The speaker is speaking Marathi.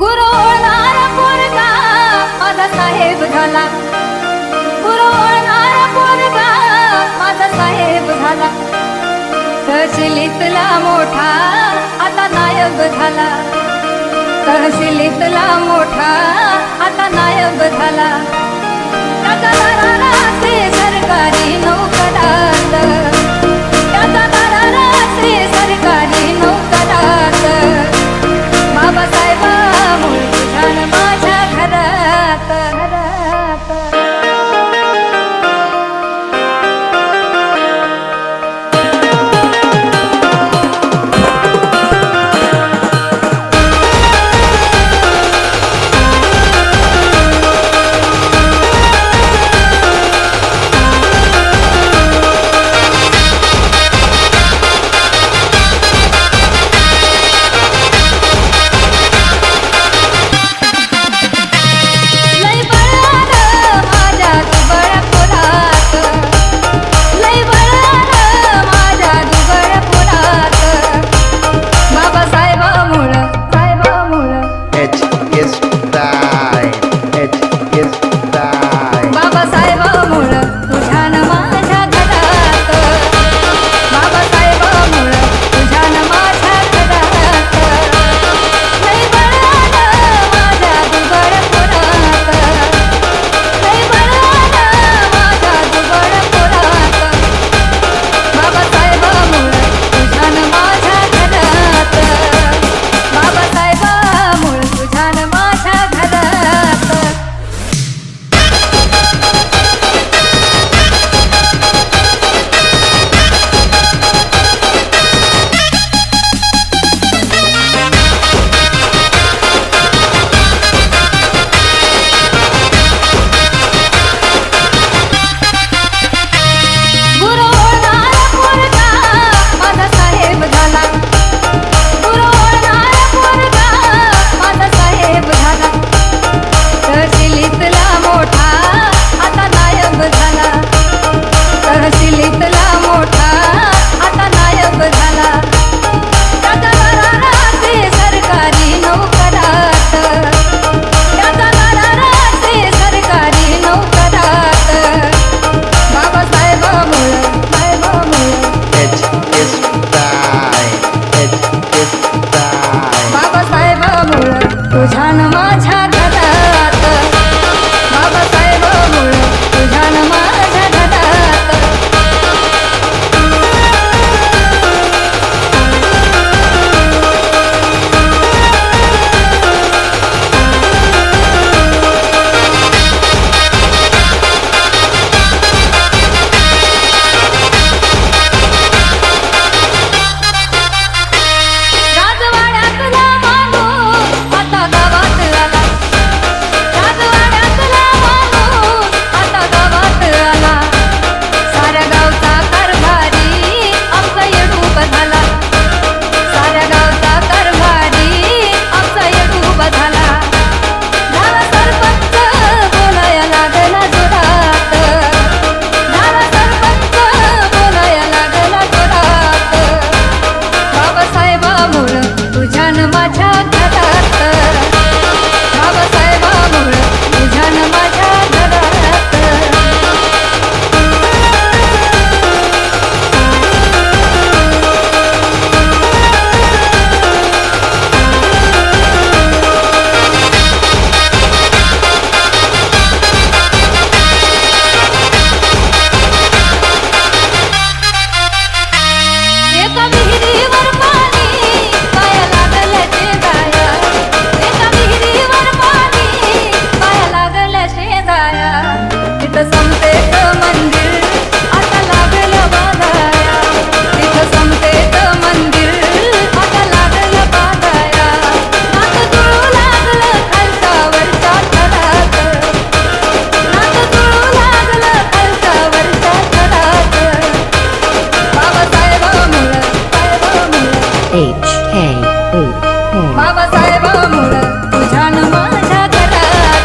गुरु होणार पोरगा माझा साहेब झाला. गुरु होणार पोरगा माझा साहेब झाला. तहसीलीतला मोठा आता नायब झाला. तहसीलीतला मोठा H K